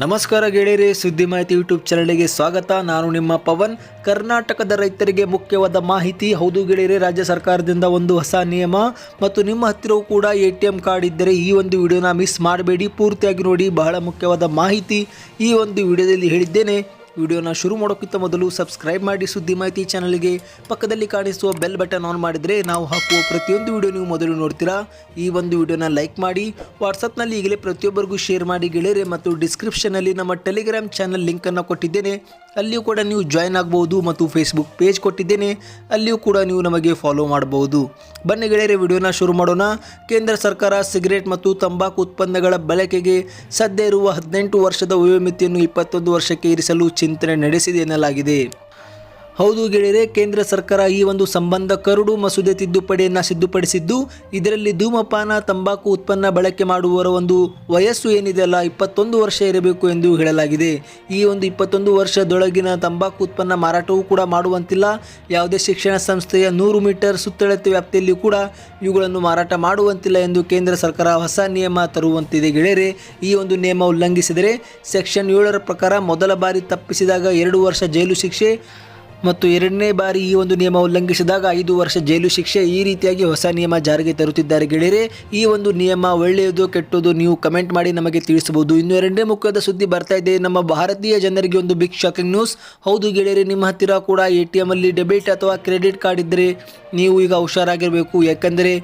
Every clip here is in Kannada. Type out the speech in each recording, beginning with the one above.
ನಮಸ್ಕಾರ ಗೆಳೆಯರೆ, ಸುದ್ದಿ ಮಾಹಿತಿ ಯೂಟ್ಯೂಬ್ ಚಾನಲ್ಗೆ ಸ್ವಾಗತ. ನಾನು ನಿಮ್ಮ ಪವನ್. ಕರ್ನಾಟಕದ ರೈತರಿಗೆ ಮುಖ್ಯವಾದ ಮಾಹಿತಿ. ಹೌದು ಗೆಳೆಯರೆ, ರಾಜ್ಯ ಸರ್ಕಾರದಿಂದ ಒಂದು ಹೊಸ ನಿಯಮ ಮತ್ತು ನಿಮ್ಮ ಹತ್ತಿರವೂ ಕೂಡ ಎ ಟಿ ಎಂ ಕಾರ್ಡ್ ಇದ್ದರೆ ಈ ಒಂದು ವಿಡಿಯೋನ ಮಿಸ್ ಮಾಡಬೇಡಿ. ಪೂರ್ತಿಯಾಗಿ ನೋಡಿ, ಬಹಳ ಮುಖ್ಯವಾದ ಮಾಹಿತಿ ಈ ಒಂದು ವಿಡಿಯೋದಲ್ಲಿ ಹೇಳಿದ್ದೇನೆ. ವಿಡಿಯೋನ ಶುರು ಮಾಡೋಕ್ಕಿಂತ ಮೊದಲು ಸಬ್ಸ್ಕ್ರೈಬ್ ಮಾಡಿ ಸುದ್ದಿ ಮಾಹಿತಿ ಚಾನಲ್ಗೆ ಪಕ್ಕದಲ್ಲಿ ಕಾಣಿಸುವ ಬೆಲ್ ಬಟನ್ ಆನ್ ಮಾಡಿದರೆ ನಾವು ಹಾಕುವ ಪ್ರತಿಯೊಂದು ವಿಡಿಯೋ ನೀವು ಮೊದಲು ನೋಡ್ತೀರಾ. ಈ ಒಂದು ವಿಡಿಯೋನ ಲೈಕ್ ಮಾಡಿ ವಾಟ್ಸಪ್ನಲ್ಲಿ ಈಗಲೇ ಪ್ರತಿಯೊಬ್ಬರಿಗೂ ಶೇರ್ ಮಾಡಿ ಗೆಳೆಯರೆ ಮತ್ತು ಡಿಸ್ಕ್ರಿಪ್ಷನಲ್ಲಿ ನಮ್ಮ ಟೆಲಿಗ್ರಾಮ್ ಚಾನಲ್ ಲಿಂಕನ್ನು ಕೊಟ್ಟಿದ್ದೇನೆ. ಅಲ್ಲಿಯೂ ಕೂಡ ನೀವು ಜಾಯ್ನ್ ಆಗ್ಬೋದು ಮತ್ತು ಫೇಸ್ಬುಕ್ ಪೇಜ್ ಕೊಟ್ಟಿದ್ದೇನೆ. ಅಲ್ಲಿಯೂ ಕೂಡ ನೀವು ನಮಗೆ ಫಾಲೋ ಮಾಡಬಹುದು ಬನ್ನಿ ಗೆಳೆಯರೆ, ವಿಡಿಯೋನ ಶುರು ಮಾಡೋಣ. ಕೇಂದ್ರ ಸರ್ಕಾರ ಸಿಗರೇಟ್ ಮತ್ತು ತಂಬಾಕು ಉತ್ಪನ್ನಗಳ ಬಳಕೆಗೆ ಸದ್ಯ ಇರುವ ಹದಿನೆಂಟು ವರ್ಷದ ವಯೋಮಿತಿಯನ್ನು ಇಪ್ಪತ್ತೊಂದು ವರ್ಷಕ್ಕೆ ಇರಿಸಲು ಚಿಂತನೆ ನಡೆಸಿದೆ ಎನ್ನಲಾಗಿದೆ. ಹೌದು ಗೆಳೆಯರೆ, ಕೇಂದ್ರ ಸರ್ಕಾರ ಈ ಒಂದು ಸಂಬಂಧ ಕರಡು ಮಸೂದೆ ತಿದ್ದುಪಡಿಯನ್ನು ಸಿದ್ಧಪಡಿಸಿದ್ದು, ಇದರಲ್ಲಿ ಧೂಮಪಾನ, ತಂಬಾಕು ಉತ್ಪನ್ನ ಬಳಕೆ ಮಾಡುವವರ ಒಂದು ವಯಸ್ಸು ಏನಿದೆಯಲ್ಲ ಇಪ್ಪತ್ತೊಂದು ವರ್ಷ ಇರಬೇಕು ಎಂದು ಹೇಳಲಾಗಿದೆ. ಈ ಒಂದು ಇಪ್ಪತ್ತೊಂದು ವರ್ಷದೊಳಗಿನ ತಂಬಾಕು ಉತ್ಪನ್ನ ಮಾರಾಟವೂ ಕೂಡ ಮಾಡುವಂತಿಲ್ಲ. ಯಾವುದೇ ಶಿಕ್ಷಣ ಸಂಸ್ಥೆಯ ನೂರು ಮೀಟರ್ ಸುತ್ತಳತೆ ವ್ಯಾಪ್ತಿಯಲ್ಲಿ ಕೂಡ ಇವುಗಳನ್ನು ಮಾರಾಟ ಮಾಡುವಂತಿಲ್ಲ ಎಂದು ಕೇಂದ್ರ ಸರ್ಕಾರ ಹೊಸ ನಿಯಮ ತರುವಂತಿದೆ ಗೆಳೆಯರೆ. ಈ ಒಂದು ನಿಯಮ ಉಲ್ಲಂಘಿಸಿದರೆ, ಸೆಕ್ಷನ್ ಏಳರ ಪ್ರಕಾರ ಮೊದಲ ಬಾರಿ ತಪ್ಪಿಸಿದಾಗ ಎರಡು ವರ್ಷ ಜೈಲು ಶಿಕ್ಷೆ ಮತ್ತು ಎರಡನೇ ಬಾರಿ ಈ ಒಂದು ನಿಯಮ ಉಲ್ಲಂಘಿಸಿದಾಗ ಐದು ವರ್ಷ ಜೈಲು ಶಿಕ್ಷೆ ಈ ರೀತಿಯಾಗಿ ಹೊಸ ನಿಯಮ ಜಾರಿಗೆ ತರುತ್ತಿದ್ದಾರೆ ಗೆಳೆಯರೆ. ಈ ಒಂದು ನಿಯಮ ಒಳ್ಳೆಯದು ಕೆಟ್ಟದು ನೀವು ಕಮೆಂಟ್ ಮಾಡಿ ನಮಗೆ ತಿಳಿಸಬಹುದು. ಇನ್ನು ಎರಡನೇ ಮುಖ್ಯದ ಸುದ್ದಿ ಬರ್ತಾ ಇದೆ. ನಮ್ಮ ಭಾರತೀಯ ಜನರಿಗೆ ಒಂದು ಬಿಗ್ ಶಾಕಿಂಗ್ ನ್ಯೂಸ್ ಹೌದು ಗೆಳೆಯರೆ, ನಿಮ್ಮ ಹತ್ತಿರ ಕೂಡ ಎ ಟಿ ಎಂ ಅಲ್ಲಿ ಡೆಬಿಟ್ ಅಥವಾ ಕ್ರೆಡಿಟ್ ಕಾರ್ಡ್ ಇದ್ದರೆ ನೀವು ಈಗ ಹುಷಾರಾಗಿರಬೇಕು. ಯಾಕಂದರೆ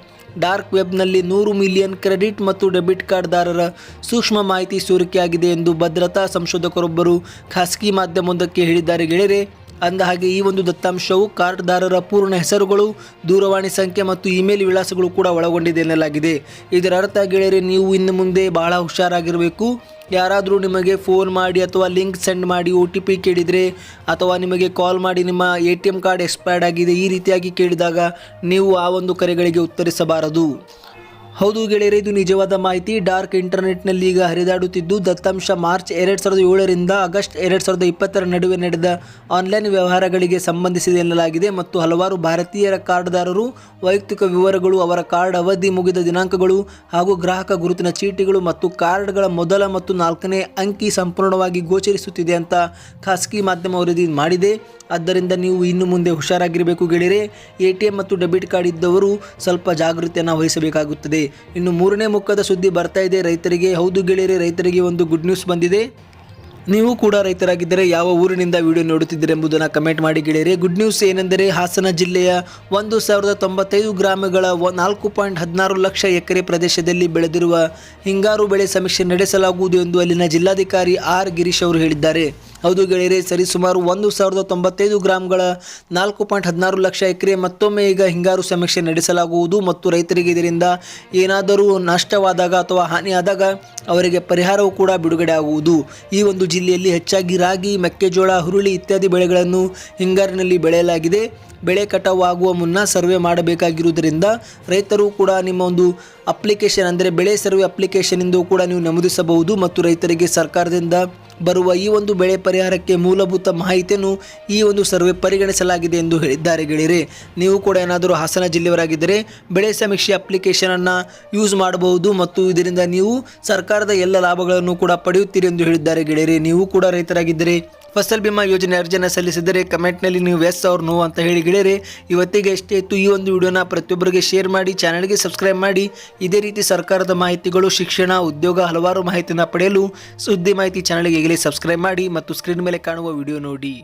ಡಾರ್ಕ್ ವೆಬ್ನಲ್ಲಿ ನೂರು ಮಿಲಿಯನ್ ಕ್ರೆಡಿಟ್ ಮತ್ತು ಡೆಬಿಟ್ ಕಾರ್ಡ್ದಾರರ ಸೂಕ್ಷ್ಮ ಮಾಹಿತಿ ಸೋರಿಕೆಯಾಗಿದೆ ಎಂದು ಭದ್ರತಾ ಸಂಶೋಧಕರೊಬ್ಬರು ಖಾಸಗಿ ಮಾಧ್ಯಮವೊಂದಕ್ಕೆ ಹೇಳಿದ್ದಾರೆ ಗೆಳೆಯರೆ. ಅಂದ ಹಾಗೆ ಈ ಒಂದು ದತ್ತಾಂಶವು ಕಾರ್ಡ್ದಾರರ ಪೂರ್ಣ ಹೆಸರುಗಳು, ದೂರವಾಣಿ ಸಂಖ್ಯೆ ಮತ್ತು ಇಮೇಲ್ ವಿಳಾಸಗಳು ಕೂಡ ಒಳಗೊಂಡಿದೆ ಎನ್ನಲಾಗಿದೆ. ಇದರ ಅರ್ಥ ಗೆಳೆಯರೆ, ನೀವು ಇನ್ನು ಮುಂದೆ ಬಹಳ ಹುಷಾರಾಗಿರಬೇಕು. ಯಾರಾದರೂ ನಿಮಗೆ ಫೋನ್ ಮಾಡಿ ಅಥವಾ ಲಿಂಕ್ ಸೆಂಡ್ ಮಾಡಿ ಒ ಟಿ ಪಿ ಕೇಳಿದರೆ ಅಥವಾ ನಿಮಗೆ ಕಾಲ್ ಮಾಡಿ ನಿಮ್ಮ A T M card expired ಆಗಿದೆ ಈ ರೀತಿಯಾಗಿ ಕೇಳಿದಾಗ ನೀವು ಆ ಒಂದು ಕರೆಗಳಿಗೆ ಉತ್ತರಿಸಬಾರದು. ಹೌದು ಗೆಳೆಯರೆ, ಇದು ನಿಜವಾದ ಮಾಹಿತಿ. ಡಾರ್ಕ್ ಇಂಟರ್ನೆಟ್ನಲ್ಲಿ ಈಗ ಹರಿದಾಡುತ್ತಿದ್ದು, ದತ್ತಾಂಶ ಮಾರ್ಚ್ ಎರಡು ಸಾವಿರದ ಏಳರಿಂದ ಆಗಸ್ಟ್ ಎರಡು ಸಾವಿರದ ಇಪ್ಪತ್ತರ ನಡುವೆ ನಡೆದ ಆನ್ಲೈನ್ ವ್ಯವಹಾರಗಳಿಗೆ ಸಂಬಂಧಿಸಿದೆ ಎನ್ನಲಾಗಿದೆ ಮತ್ತು ಹಲವಾರು ಭಾರತೀಯರ ಕಾರ್ಡ್ದಾರರು, ವೈಯಕ್ತಿಕ ವಿವರಗಳು, ಅವರ ಕಾರ್ಡ್ ಅವಧಿ ಮುಗಿದ ದಿನಾಂಕಗಳು ಹಾಗೂ ಗ್ರಾಹಕ ಗುರುತಿನ ಚೀಟಿಗಳು ಮತ್ತು ಕಾರ್ಡ್ಗಳ ಮೊದಲ ಮತ್ತು ನಾಲ್ಕನೇ ಅಂಕಿ ಸಂಪೂರ್ಣವಾಗಿ ಗೋಚರಿಸುತ್ತಿದೆ ಅಂತ ಖಾಸಗಿ ಮಾಧ್ಯಮ ವರದಿ ಮಾಡಿದೆ. ಆದ್ದರಿಂದ ನೀವು ಇನ್ನು ಮುಂದೆ ಹುಷಾರಾಗಿರಬೇಕು ಗೆಳೆಯರೆ. ಎ ಟಿ ಎಂ ಮತ್ತು ಡೆಬಿಟ್ ಕಾರ್ಡ್ ಇದ್ದವರು ಸ್ವಲ್ಪ ಜಾಗೃತಿಯನ್ನು ವಹಿಸಬೇಕಾಗುತ್ತದೆ. ಇನ್ನು ಮೂರನೇ ಮುಖದ ಸುದ್ದಿ ಬರ್ತಾ ಇದೆ. ರೈತರಿಗೆ, ಹೌದು ಗೆಳೆಯರೆ, ರೈತರಿಗೆ ಒಂದು ಗುಡ್ ನ್ಯೂಸ್ ಬಂದಿದೆ. ನೀವು ಕೂಡ ರೈತರಾಗಿದ್ದರೆ ಯಾವ ಊರಿನಿಂದ ವಿಡಿಯೋ ನೋಡುತ್ತಿದ್ದೀರಿ ಎಂಬುದನ್ನು ಕಮೆಂಟ್ ಮಾಡಿ ಗೆಳೆಯರೆ. ಗುಡ್ ನ್ಯೂಸ್ ಏನೆಂದರೆ ಹಾಸನ ಜಿಲ್ಲೆಯ ಒಂದು ಸಾವಿರದ ತೊಂಬತ್ತೈದು ಗ್ರಾಮಗಳ ನಾಲ್ಕು ಪಾಯಿಂಟ್ ಹದಿನಾರು ಲಕ್ಷ ಎಕರೆ ಪ್ರದೇಶದಲ್ಲಿ ಬೆಳೆದಿರುವ ಹಿಂಗಾರು ಬೆಳೆ ಸಮೀಕ್ಷೆ ನಡೆಸಲಾಗುವುದು ಎಂದು ಅಲ್ಲಿನ ಜಿಲ್ಲಾಧಿಕಾರಿ ಆರ್ ಗಿರೀಶ್ ಅವರು ಹೇಳಿದ್ದಾರೆ. ಹೌದು ಗೆಳೆಯರೆ ಸರಿಸುಮಾರು ಒಂದು ಸಾವಿರದ ತೊಂಬತ್ತೈದು ಗ್ರಾಮ್ಗಳ ನಾಲ್ಕು ಪಾಯಿಂಟ್ ಹದಿನಾರು ಲಕ್ಷ ಎಕರೆ ಮತ್ತೊಮ್ಮೆ ಈಗ ಹಿಂಗಾರು ಸಮೀಕ್ಷೆ ನಡೆಸಲಾಗುವುದು ಮತ್ತು ರೈತರಿಗೆ ಇದರಿಂದ ಏನಾದರೂ ನಷ್ಟವಾದಾಗ ಅಥವಾ ಹಾನಿಯಾದಾಗ ಅವರಿಗೆ ಪರಿಹಾರವೂ ಕೂಡ ಬಿಡುಗಡೆ ಆಗುವುದು ಈ ಒಂದು ಜಿಲ್ಲೆಯಲ್ಲಿ ಹೆಚ್ಚಾಗಿ ರಾಗಿ, ಮೆಕ್ಕೆಜೋಳ, ಹುರುಳಿ ಇತ್ಯಾದಿ ಬೆಳೆಗಳನ್ನು ಹಿಂಗಾರಿನಲ್ಲಿ ಬೆಳೆಯಲಾಗಿದೆ. ಬೆಳೆ ಕಟಾವು ಆಗುವ ಮುನ್ನ ಸರ್ವೆ ಮಾಡಬೇಕಾಗಿರುವುದರಿಂದ ರೈತರು ಕೂಡ ನಿಮ್ಮ ಒಂದು ಅಪ್ಲಿಕೇಶನ್ ಅಂದರೆ ಬೆಳೆ ಸರ್ವೆ ಅಪ್ಲಿಕೇಶನ್ ಎಂದು ಕೂಡ ನೀವು ನಮೂದಿಸಬಹುದು ಮತ್ತು ರೈತರಿಗೆ ಸರ್ಕಾರದಿಂದ ಬರುವ ಈ ಒಂದು ಬೆಳೆ ಪರಿಹಾರಕ್ಕೆ ಮೂಲಭೂತ ಮಾಹಿತಿಯನ್ನು ಈ ಒಂದು ಸರ್ವೆ ಪರಿಗಣಿಸಲಾಗಿದೆ ಎಂದು ಹೇಳಿದ್ದಾರೆ ಗೆಳೆಯರೆ. ನೀವು ಕೂಡ ಏನಾದರೂ ಹಾಸನ ಜಿಲ್ಲೆಯವರಾಗಿದ್ದರೆ ಬೆಳೆ ಸಮೀಕ್ಷೆ ಅಪ್ಲಿಕೇಶನನ್ನು ಯೂಸ್ ಮಾಡಬಹುದು ಮತ್ತು ಇದರಿಂದ ನೀವು ಸರ್ಕಾರದ ಎಲ್ಲ ಲಾಭಗಳನ್ನು ಕೂಡ ಪಡೆಯುತ್ತೀರಿ ಎಂದು ಹೇಳಿದ್ದಾರೆ ಗೆಳೆಯರೆ. ನೀವು ಕೂಡ ರೈತರಾಗಿದ್ದರೆ ಫಸಲ್ ಬಿಮಾ ಯೋಜನೆ ಅರ್ಜಿಯನ್ನು ಸಲ್ಲಿಸಿದರೆ ಕಮೆಂಟ್ನಲ್ಲಿ ನೀವು ಎಸ್ ಅವ್ರ ನೋವು ಅಂತ ಹೇಳಿ ಗೆಳೆಯರೆ, ಇವತ್ತಿಗೆ ಎಷ್ಟೇ ಇತ್ತು ಈ ಒಂದು ವಿಡಿಯೋನ. ಪ್ರತಿಯೊಬ್ಬರಿಗೆ ಶೇರ್ ಮಾಡಿ, ಚಾನಲ್ಗೆ ಸಬ್ಸ್ಕ್ರೈಬ್ ಮಾಡಿ. ಇದೇ ರೀತಿ ಸರ್ಕಾರದ ಮಾಹಿತಿಗಳು, ಶಿಕ್ಷಣ, ಉದ್ಯೋಗ ಹಲವಾರು ಮಾಹಿತಿಯನ್ನು ಪಡೆಯಲು ಸುದ್ದಿ ಮಾಹಿತಿ ಚಾನಲ್ಗೆ ಈಗಲೇ ಸಬ್ಸ್ಕ್ರೈಬ್ ಮಾಡಿ ಮತ್ತು ಸ್ಕ್ರೀನ್ ಮೇಲೆ ಕಾಣುವ ವಿಡಿಯೋ ನೋಡಿ.